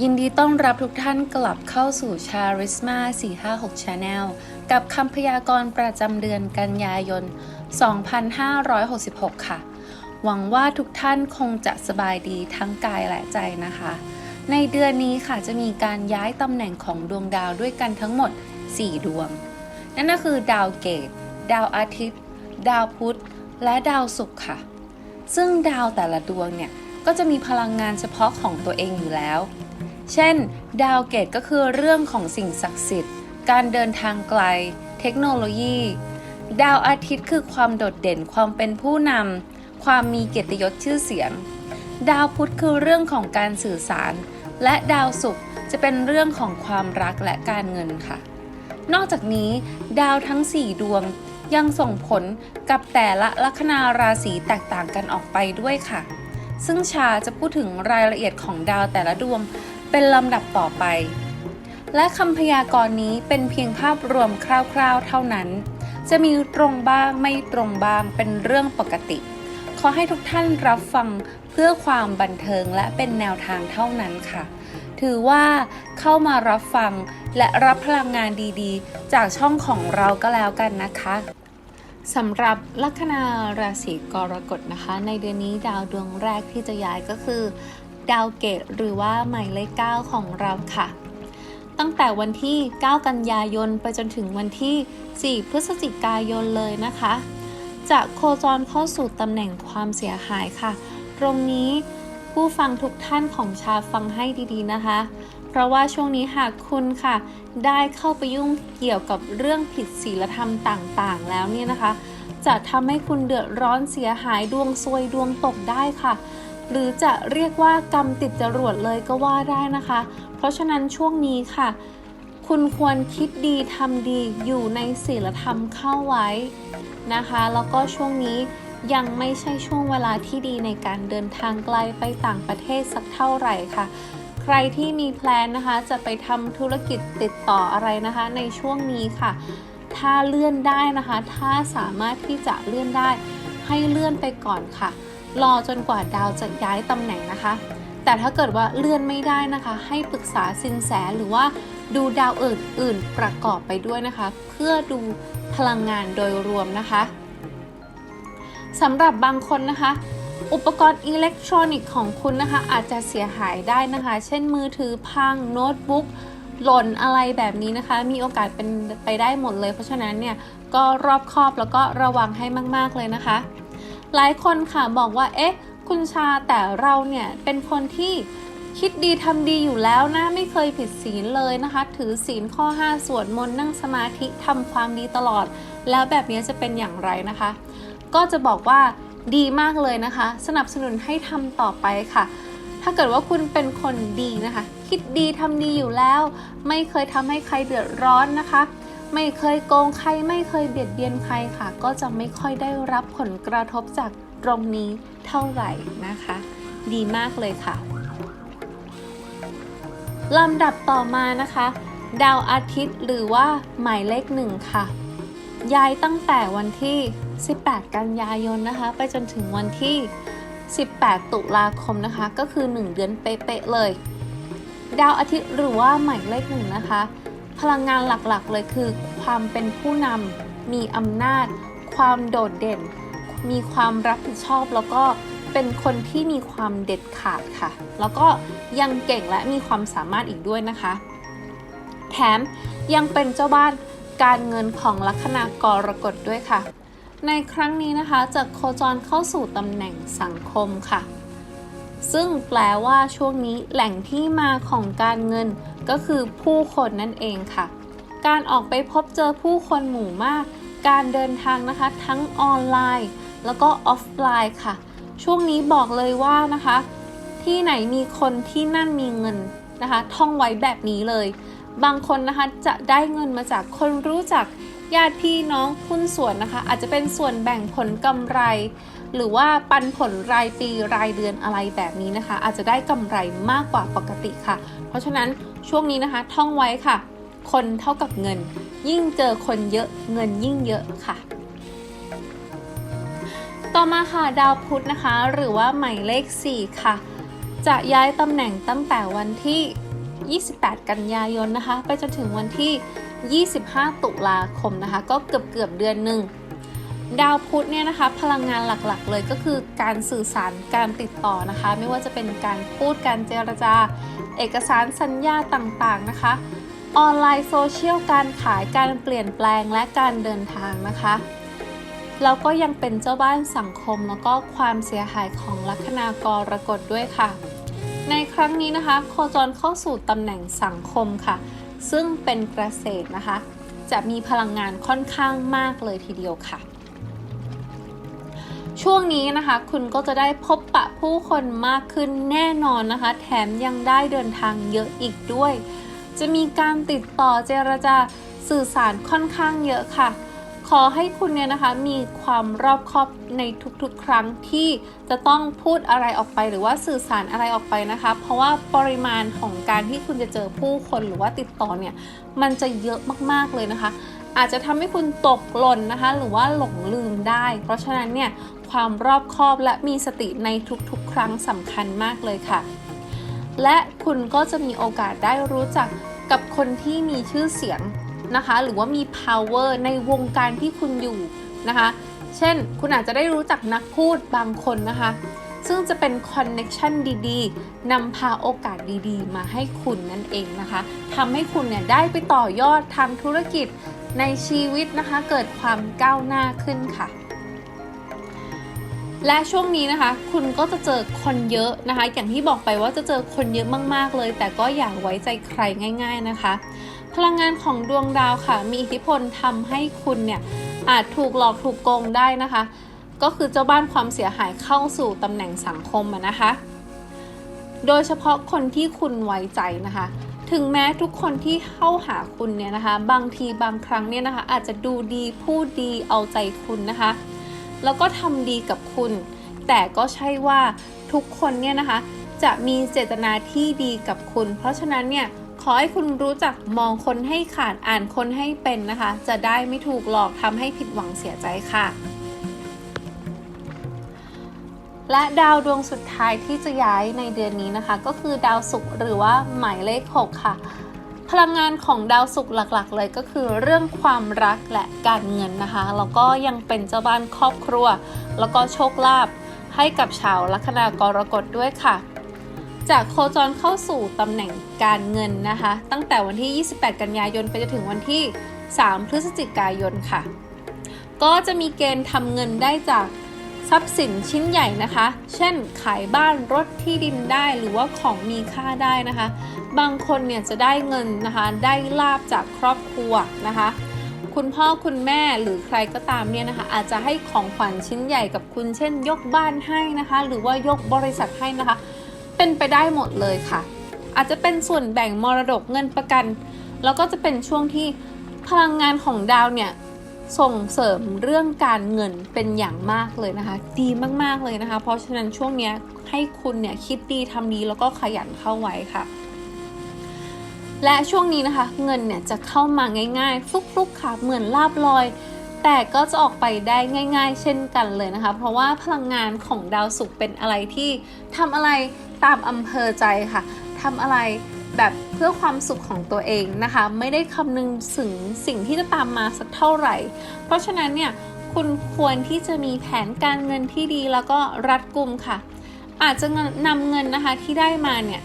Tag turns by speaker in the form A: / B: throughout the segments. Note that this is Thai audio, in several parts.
A: ยินดีต้อนรับทุกท่านกลับเข้าสู่ชาริสมา456 Channel กับคำพยากรณ์ประจำเดือนกันยายน 2566 ค่ะ หวังว่าทุกท่านคงจะสบายดีทั้งกายและใจนะคะ ในเดือนนี้ค่ะจะมีการย้ายตำแหน่งของดวงดาวด้วยกันทั้งหมด 4 ดวง นั่นก็คือดาวเกต ดาวอาทิตย์ ดาวพุธ และดาวศุกร์ค่ะ ซึ่งดาวแต่ละดวงเนี่ยก็จะมีพลังงานเฉพาะของตัวเองอยู่แล้ว เช่น ดาวเกตก็คือเรื่องของสิ่งศักดิ์สิทธิ์ การเดินทางไกล เทคโนโลยี ดาวอาทิตย์คือความโดดเด่นความเป็นผู้นำความมีเกียรติยศชื่อเสียง ดาวพุธคือเรื่องของการสื่อสาร และดาวศุกร์จะเป็นเรื่องของความรักและการเงินค่ะ นอกจากนี้ ดาวทั้ง 4 ดวง ยังส่งผลกับแต่ละลัคนาราศีแตกต่างกันออกไปด้วยค่ะ ซึ่งชาจะพูดถึงรายละเอียดของดาวแต่ละดวงเป็นลำดับต่อไป และคำพยากรณ์นี้เป็นเพียงภาพรวมคร่าวๆ เท่านั้น จะมีตรงบ้างไม่ตรงบ้างเป็นเรื่องปกติ ขอให้ทุกท่านรับฟังเพื่อความบันเทิงและเป็นแนวทางเท่านั้นค่ะ ถือว่าเข้ามารับฟังและรับพลังงานดีๆ จากช่องของเราก็แล้วกันนะคะสำหรับลัคนาราศีกรกฎนะคะ ในเดือนนี้ดาวดวงแรกที่จะย้ายก็คือ ดาวเกตหรือว่าหมายเลข9ของเราค่ะ ตั้งแต่วันที่ 9 กันยายนไปจนถึงวันที่ 4 พฤศจิกายนเลยนะคะ จะโคจรเข้าสู่ตำแหน่งความเสียหายค่ะ ตรงนี้ ผู้ฟังทุกท่านของชาฟังให้ดีๆนะคะ เพราะว่าช่วงนี้หากคุณค่ะ ได้เข้าไปยุ่งเกี่ยวกับเรื่องผิดศีลธรรมต่างๆ แล้วเนี่ยนะคะ จะทำให้คุณเดือดร้อนเสียหายดวงซวยดวงตกได้ค่ะ หรือจะเรียกว่ากรรมติดจรวดเลยก็ว่าได้นะคะ เพราะฉะนั้นช่วงนี้ค่ะ คุณควรคิดดีทำดีอยู่ในศีลธรรมเข้าไว้นะคะ แล้วก็ช่วงนี้ ยังไม่ใช่ช่วงเวลาที่ดีในการเดินทางไกลไปต่างประเทศสักเท่าไหร่ค่ะ ใครที่มีแพลนนะคะ จะไปทำธุรกิจติดต่ออะไรนะคะ ในช่วงนี้ค่ะ ถ้าเลื่อนได้นะคะ ถ้าสามารถที่จะเลื่อนได้ให้เลื่อนไปก่อนค่ะ รอจนกว่าดาวจะย้ายตำแหน่งนะคะ แต่ถ้าเกิดว่าเลื่อนไม่ได้นะคะ ให้ปรึกษาสินแสหรือว่าดูดาวอื่นๆประกอบไปด้วยนะคะ เพื่อดูพลังงานโดยรวมนะคะ สำหรับบางคนนะคะ อุปกรณ์อิเล็กทรอนิกส์ของคุณนะคะ อาจจะเสียหายได้นะคะ เช่นมือถือพังโน้ตบุ๊กหล่นอะไรแบบนี้นะคะ มีโอกาสเป็นไปได้หมดเลย เพราะฉะนั้นเนี่ยก็รอบคอบแล้วก็ระวังให้มาก ๆเลยนะคะ หลายคนค่ะบอกว่าเอ๊ะคุณชาแต่เราเนี่ยเป็นคนที่คิดดีทำดีอยู่แล้วนะไม่เคยผิดศีลเลยนะคะ ถือศีลข้อ 5 สวดมนต์นั่งสมาธิทำความดีตลอด แล้วแบบนี้จะเป็นอย่างไรนะคะ ก็จะบอกว่าดีมากเลยนะคะ สนับสนุนให้ทำต่อไปค่ะ ถ้าเกิดว่าคุณเป็นคนดีนะคะ คิดดีทำดีอยู่แล้ว ไม่เคยทำให้ใครเดือดร้อนนะคะ ไม่เคยโกงใคร ไม่เคยเบียดเบียนใครค่ะ ก็จะไม่ค่อยได้รับผลกระทบจากตรงนี้เท่าไหร่นะคะ ดีมากเลยค่ะลำดับต่อมานะคะ ดาวอาทิตย์หรือว่าหมายเลขหนึ่งค่ะ ย้ายตั้งแต่วันที่ 18 กันยายนนะคะ ไปจนถึงวันที่ 18 ตุลาคมนะคะ ก็คือ 1 เดือนเป๊ะๆเลย ดาวอาทิตย์หรือว่าหมายเลขหนึ่งนะคะ พลังงานหลักๆเลยคือ ความเป็นผู้นำมีอำนาจ ความโดดเด่น มีความรับผิดชอบแล้วก็เป็นคนที่มีความเด็ดขาดค่ะ แล้วก็ยังเก่งและมีความสามารถอีกด้วยนะคะ แถมยังเป็นเจ้าบ้านการเงินของลัคนากรกฎด้วยค่ะ ในครั้งนี้นะคะจะโคจรเข้าสู่ตำแหน่งสังคมค่ะ ซึ่งแปลว่าช่วงนี้แหล่งที่มาของการเงินก็คือผู้คนนั่นเองค่ะ การออกไปพบเจอผู้คนหมู่มาก การเดินทางนะคะ ทั้งออนไลน์ แล้วก็ออฟไลน์ค่ะ ช่วงนี้บอกเลยว่านะคะ ที่ไหนมีคนที่นั่นมีเงินนะคะ ท่องไว้แบบนี้เลย บางคนนะคะจะได้เงินมาจากคนรู้จัก ญาติพี่น้องหุ้นส่วนนะคะ อาจจะเป็นส่วนแบ่งผลกำไร หรือว่าปันผลรายปีรายเดือนอะไรแบบนี้นะคะ อาจจะได้กำไรมากกว่าปกติค่ะ เพราะฉะนั้นช่วงนี้นะคะ ท่องไว้ค่ะ คนเท่ากับเงิน ยิ่งเจอคนเยอะเงินยิ่งเยอะค่ะต่อมาค่ะดาวพุธนะคะ หรือว่าหมายเลข 4 ค่ะ จะย้ายตำแหน่งตั้งแต่วันที่ 28 กันยายนนะคะ ไปจนถึงวันที่ 25 ตุลาคมนะคะ ก็เกือบเกือบเดือนหนึ่งดาวพุธเนี่ยนะคะพลังงานหลักๆ เลยก็คือการสื่อสารการติดต่อนะคะ ไม่ว่าจะเป็นการพูดการเจรจา เอกสารสัญญาต่างๆนะคะ ออนไลน์โซเชียลการขายการเปลี่ยนแปลงและการเดินทางนะคะแล้วก็ยังเป็นเจ้าบ้านสังคมแล้วก็ความเสียหายของลัคนากรกฎด้วยค่ะ ในครั้งนี้นะคะ โคจรเข้าสู่ตำแหน่งสังคมค่ะ ซึ่งเป็นเกษตรนะคะ จะมีพลังงานค่อนข้างมากเลยทีเดียวค่ะ ช่วงนี้นะคะคุณก็จะได้พบปะผู้คนมากขึ้นแน่นอนนะคะ แถมยังได้เดินทางเยอะอีกด้วย จะมีการติดต่อเจรจาสื่อสารค่อนข้างเยอะค่ะ ขอให้คุณเนี่ยนะคะมีความรอบคอบในทุกๆ ครั้งที่จะต้องพูดอะไรออกไป หรือว่าสื่อสารอะไรออกไปนะคะ เพราะว่าปริมาณของการที่คุณจะเจอผู้คนหรือว่าติดต่อเนี่ยมันจะเยอะมากๆเลยนะคะ อาจจะทำให้คุณตกหล่นนะคะ หรือว่าหลงลืมได้ เพราะฉะนั้นเนี่ยความรอบคอบและมีสติในทุกๆ ครั้งสำคัญมากเลยค่ะ และคุณก็จะมีโอกาสได้รู้จักกับคนที่มีชื่อเสียง นะคะ หรือว่ามี power ในวงการที่คุณอยู่นะคะ เช่น คุณอาจจะได้รู้จักนักพูดบางคนนะคะ ซึ่งจะเป็นคอนเน็ชันดีๆนำพาโอกาสดีๆ มาให้คุณนั่นเองนะคะทำให้คุณเนี่ยได้ไปต่อยอดทางธุรกิจในชีวิตนะคะ เกิดความก้าวหน้าขึ้นค่ะและช่วงนี้นะคะ คุณก็จะเจอคนเยอะนะคะ อย่างที่บอกไปว่าจะเจอคนเยอะมาก ๆ เลย แต่ก็อย่าไว้ใจใครง่าย ๆนะคะ พลังงานของดวงดาวค่ะ มีอิทธิพลทำให้คุณเนี่ยอาจถูกหลอกถูกโกงได้นะคะ ก็คือเจ้าบ้านความเสียหายเข้าสู่ตำแหน่งสังคมนะคะ โดยเฉพาะคนที่คุณไว้ใจนะคะ ถึงแม้ทุกคนที่เข้าหาคุณเนี่ยนะคะ บางทีบางครั้งเนี่ยนะคะ อาจจะดูดีพูดดีเอาใจคุณนะคะ แล้วก็ทำดีกับคุณ แต่ก็ใช่ว่าทุกคนเนี่ยนะคะ จะมีเจตนาที่ดีกับคุณ เพราะฉะนั้นเนี่ย ขอให้คุณรู้จักมองคนให้ขาดอ่านคนให้เป็นนะคะ จะได้ไม่ถูกหลอกทำให้ผิดหวังเสียใจค่ะ และดาวดวงสุดท้ายที่จะย้ายในเดือนนี้นะคะ ก็คือดาวศุกร์หรือว่าหมายเลข 6 ค่ะ พลังงานของดาวศุกร์หลักๆ เลยก็คือเรื่องความรักและการเงินนะคะ แล้วก็ยังเป็นเจ้าบ้านครอบครัว แล้วก็โชคลาภให้กับชาวลัคนากรกฎด้วยค่ะ จากโคจรเข้าสู่ตำแหน่งการเงินนะคะ ตั้งแต่วันที่ 28 กันยายนไปจนถึงวันที่ 3 พฤศจิกายนค่ะ ก็จะมีเกณฑ์ทำเงินได้จากทรัพย์สินชิ้นใหญ่นะคะ เช่น ขายบ้านรถที่ดินได้หรือว่าของมีค่าได้นะคะ บางคนเนี่ยจะได้เงินนะคะ ได้ลาบจากครอบครัวนะคะ คุณพ่อคุณแม่หรือใครก็ตามเนี่ยนะคะ อาจจะให้ของขวัญชิ้นใหญ่กับคุณ เช่น ยกบ้านให้นะคะ หรือว่ายกบริษัทให้นะคะ เป็นไปได้หมดเลยค่ะ อาจจะเป็นส่วนแบ่งมรดกเงินประกัน แล้วก็จะเป็นช่วงที่พลังงานของดาวเนี่ยส่งเสริมเรื่องการเงินเป็นอย่างมากเลยนะคะ ดีมากๆเลยนะคะ เพราะฉะนั้นช่วงนี้ให้คุณเนี่ยคิดดีทำดีแล้วก็ขยันเข้าไว้ค่ะ และช่วงนี้นะคะเงินเนี่ยจะเข้ามาง่ายๆ ฟลุกๆค่ะเหมือนลาบลอย แต่ก็จะออกไปได้ง่าย ๆ เช่นกันเลยนะคะ เพราะว่าพลังงานของดาวศุกร์เป็นอะไรที่ทำอะไร ตามอำเภอใจค่ะทำอะไรแบบเพื่อความสุขของตัวเองนะคะ ไม่ได้คำนึงถึงสิ่งที่จะตามมาสักเท่าไหร่ เพราะฉะนั้นเนี่ยคุณควรที่จะมีแผนการเงินที่ดีแล้วก็รัดกุมค่ะ อาจจะนำเงินนะคะที่ได้มาเนี่ย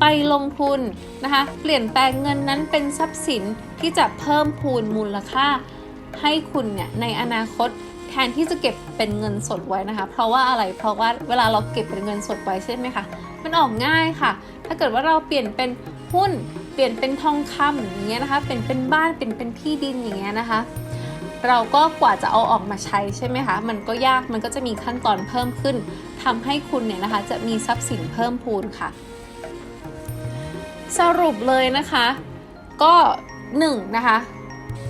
A: ไปลงทุนนะคะเปลี่ยนแปลงเงินนั้นเป็นทรัพย์สินที่จะเพิ่มพูนมูลค่า ให้คุณเนี่ยในอนาคตแทนที่จะเก็บเป็นเงินสดไว้นะคะ เพราะว่าอะไรเพราะว่าเวลาเราเก็บเป็นเงินสดไว้ใช่ไหมคะ มันออกง่ายค่ะ ถ้าเกิดว่าเราเปลี่ยนเป็นหุ้น เปลี่ยนเป็นทองคำอย่างเงี้ยนะคะ เป็นเป็นบ้าน เป็นเป็นที่ดินอย่างเงี้ยนะคะ เราก็กว่าจะเอาออกมาใช้ใช่ไหมคะ มันก็ยาก มันก็จะมีขั้นตอนเพิ่มขึ้นทำให้คุณเนี่ยนะคะ จะมีทรัพย์สินเพิ่มพูนค่ะ สรุปเลยนะคะ ก็หนึ่งนะคะ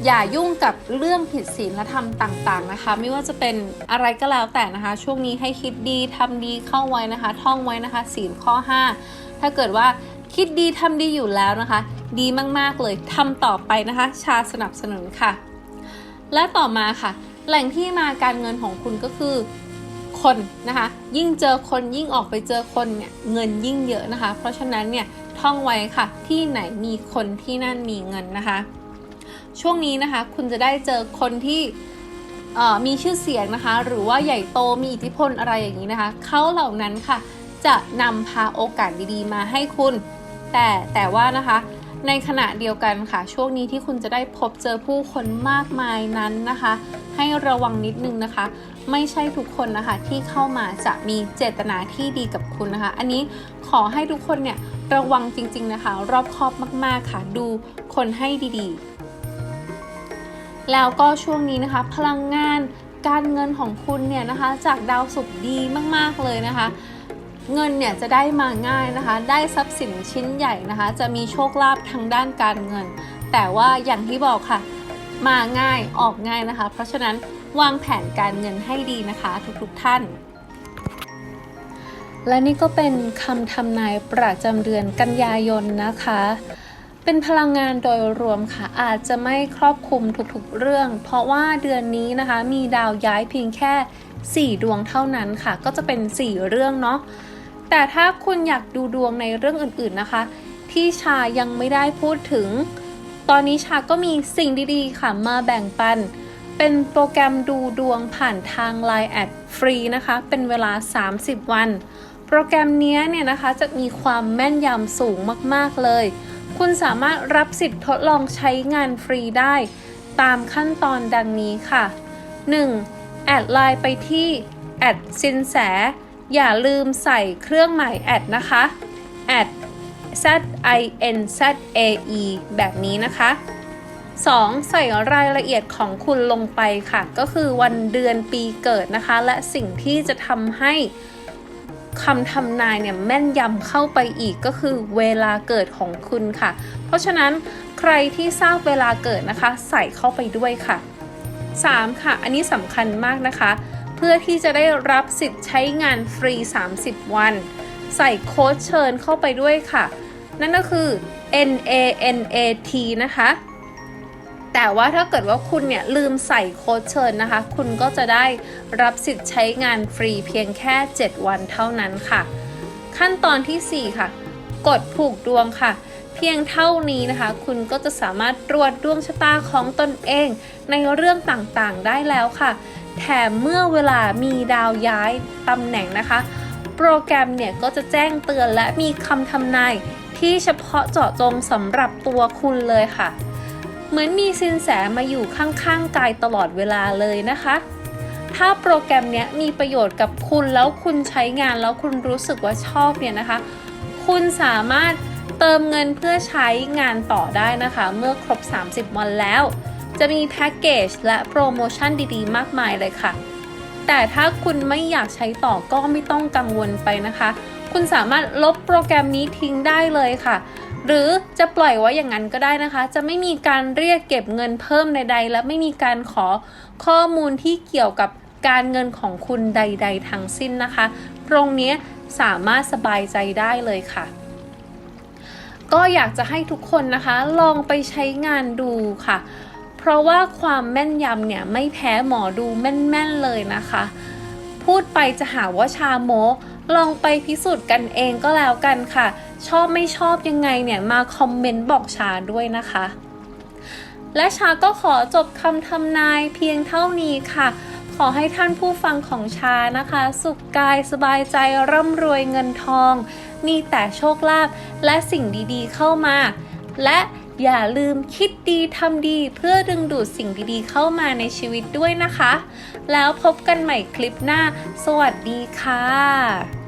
A: อย่ายุ่งกับเรื่องผิดศีลธรรมต่างๆนะคะ ไม่ว่าจะเป็นอะไรก็แล้วแต่นะคะ ช่วงนี้ให้คิดดีทำดีเข้าไว้นะคะ ท่องไว้นะคะศีลข้อ 5 ถ้าเกิดว่าคิดดีทำดีอยู่แล้วนะคะ ดีมากๆเลยทำต่อไปนะคะ ชาสนับสนุนค่ะ และต่อมาค่ะ แหล่งที่มาการเงินของคุณก็คือคนนะคะ ยิ่งเจอคนยิ่งออกไปเจอคนเนี่ยเงินยิ่งเยอะนะคะ เพราะฉะนั้นเนี่ยท่องไว้ค่ะที่ไหนมีคนที่นั่นมีเงินนะคะ ช่วงนี้นะคะ คุณจะได้เจอคนที่มีชื่อเสียงนะคะ หรือว่าใหญ่โตมีอิทธิพลอะไรอย่างนี้นะคะ เขาเหล่านั้นค่ะ จะนำพาโอกาสดีๆ มาให้คุณ แต่แต่ว่านะคะ ในขณะเดียวกันค่ะ ช่วงนี้ที่คุณจะได้พบเจอผู้คนมากมายนั้นนะคะ ให้ระวังนิดนึงนะคะ ไม่ใช่ทุกคนนะคะที่เข้ามาจะมีเจตนาที่ดีกับคุณนะคะ อันนี้ขอให้ทุกคนเนี่ยระวังจริง ๆนะคะ รอบคอบมาก ๆค่ะ ดูคนให้ดีๆ แล้วก็ช่วงนี้นะคะ พลังงานการเงินของคุณเนี่ยนะคะ จากดาวศุกร์ดีมากๆเลยนะคะ เงินเนี่ยจะได้มาง่ายนะคะ ได้ทรัพย์สินชิ้นใหญ่นะคะ จะมีโชคลาภทางด้านการเงิน แต่ว่าอย่างที่บอกค่ะ มาง่ายออกง่ายนะคะ เพราะฉะนั้นวางแผนการเงินให้ดีนะคะ ทุกๆท่านและนี่ก็เป็นคำทำนายประจำเดือนกันยายนนะคะ เป็นพลังงานโดยรวมค่ะ อาจจะไม่ครอบคลุมทุกๆเรื่อง เพราะว่าเดือนนี้นะคะ มีดาวย้ายเพียงแค่ 4 ดวงเท่านั้นค่ะ ก็จะเป็น 4 เรื่องเนาะแต่ถ้าคุณอยากดูดวงในเรื่องอื่นๆนะคะ ที่ชายังไม่ได้พูดถึง ตอนนี้ชาก็มีสิ่งดีๆ ค่ะมาแบ่งปัน เป็นโปรแกรมดูดวงผ่านทาง Line แอดฟรีนะคะ เป็นเวลา 30 วัน โปรแกรมนี้เนี่ยนะคะจะมีความแม่นยำสูงมากๆเลย คุณสามารถรับสิทธิ์ทดลองใช้งานฟรีได้ ตามขั้นตอนดังนี้ค่ะ 1. แอดไลน์ไปที่แอดสินแส อย่าลืมใส่เครื่องหมายแอดนะคะแอด z i n z a e แบบนี้นะคะ 2. ใส่รายละเอียดของคุณลงไปค่ะ ก็คือวันเดือนปีเกิดนะคะ และสิ่งที่จะทำให้ คำทำนายเนี่ยแม่นยำเข้าไปอีกก็คือเวลาเกิดของคุณค่ะ เพราะฉะนั้นใครที่ทราบเวลาเกิดนะคะ ใส่เข้าไปด้วยค่ะ 3. ค่ะ อันนี้สำคัญมากนะคะ เพื่อที่จะได้รับสิทธิ์ใช้งานฟรี 30 วัน ใส่โค้ดเชิญเข้าไปด้วยค่ะ นั่นก็คือ N A N A T นะคะ แต่ว่าถ้าเกิดว่าคุณเนี่ยลืมใส่โค้ดเชิญนะคะ คุณก็จะได้รับสิทธิ์ใช้งานฟรีเพียงแค่ 7 วันเท่านั้นค่ะ ขั้นตอนที่ 4 ค่ะ กดผูกดวงค่ะ เพียงเท่านี้นะคะ คุณก็จะสามารถตรวจดวงชะตาของตนเอง ในเรื่องต่างๆได้แล้วค่ะ แถมเมื่อเวลามีดาวย้ายตำแหน่งนะคะ โปรแกรมเนี่ยก็จะแจ้งเตือนและมีคำทำนายที่เฉพาะเจาะจงสำหรับตัวคุณเลยค่ะ เหมือนมีสินแสมาอยู่ข้างๆกายตลอดเวลาเลยนะคะ ถ้าโปรแกรมนี้มีประโยชน์กับคุณแล้วคุณใช้งานแล้วคุณรู้สึกว่าชอบเนี่ยนะคะ คุณสามารถเติมเงินเพื่อใช้งานต่อได้นะคะ เมื่อครบ 30 วันแล้ว จะมีแพ็กเกจและโปรโมชั่นดีๆ มากมายเลยค่ะ แต่ถ้าคุณไม่อยากใช้ต่อก็ไม่ต้องกังวลไปนะคะ คุณสามารถลบโปรแกรมนี้ทิ้งได้เลยค่ะ หรือจะปล่อยไว้อย่างนั้นก็ได้นะคะ จะไม่มีการเรียกเก็บเงินเพิ่มใด ๆ และไม่มีการขอข้อมูลที่เกี่ยวกับการเงินของคุณใด ๆ ทั้งสิ้นนะคะ ตรงนี้สามารถสบายใจได้เลยค่ะ ก็อยากจะให้ทุกคนนะคะ ลองไปใช้งานดูค่ะ เพราะว่าความแม่นยำเนี่ยไม่แพ้หมอดูแม่นๆเลยนะคะ พูดไปจะหาว่าชาโม ลองไปพิสูจน์กันเองก็แล้วกันค่ะ ชอบไม่ชอบยังไงเนี่ยมาคอมเมนต์บอกชาด้วยนะคะ และชาก็ขอจบคำทำนายเพียงเท่านี้ค่ะ ขอให้ท่านผู้ฟังของชานะคะ สุขกายสบายใจร่ำรวยเงินทอง มีแต่โชคลาภและสิ่งดีๆเข้ามา และ อย่าลืมคิดดีทำดีเพื่อดึงดูดสิ่งดีๆเข้ามาในชีวิตด้วยนะคะ แล้วพบกันใหม่คลิปหน้า สวัสดีค่ะ